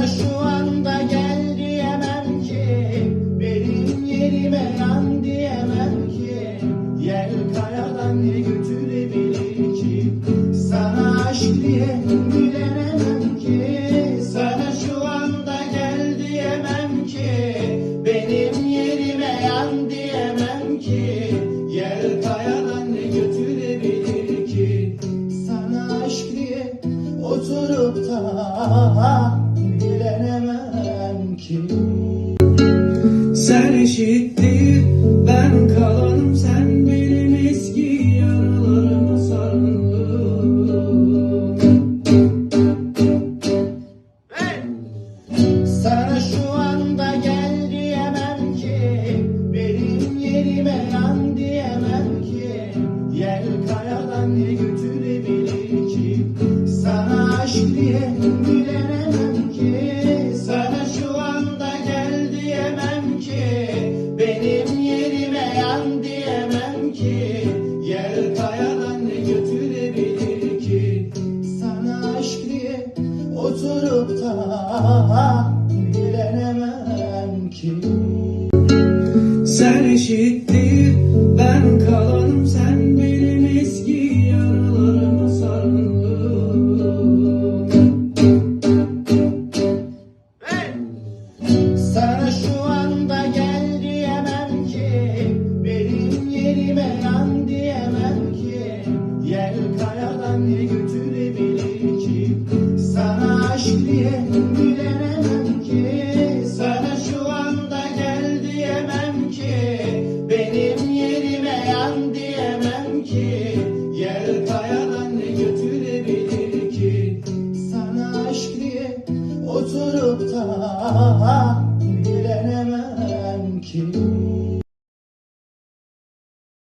Sana şu anda gel diyemem ki Benim yerime yan diyemem ki. Yel kayadan ne götürebilir ki? Sana aşk diye gülenemem ki. Sana şu anda gel diyemem ki Benim yerime yan diyemem ki. Yel kayadan ne götürebilir ki? Sana aşk oturup da ki. Sen eşittir ben kalanım. Sen benim eski yaralarıma sarıldım Sana şu anda gel diyemem ki. Benim yerime yan diyemem ki. Yel kayadan götürebilir ki? Sana aşk diye yan diyemem ki Yel kayadan ne götürebilir ki. Sana aşk oturup da dilenemem ki. Sen eşittir ben kalanım. Sen benim eski yaralarıma sarıldım oturup da gülenemem ki.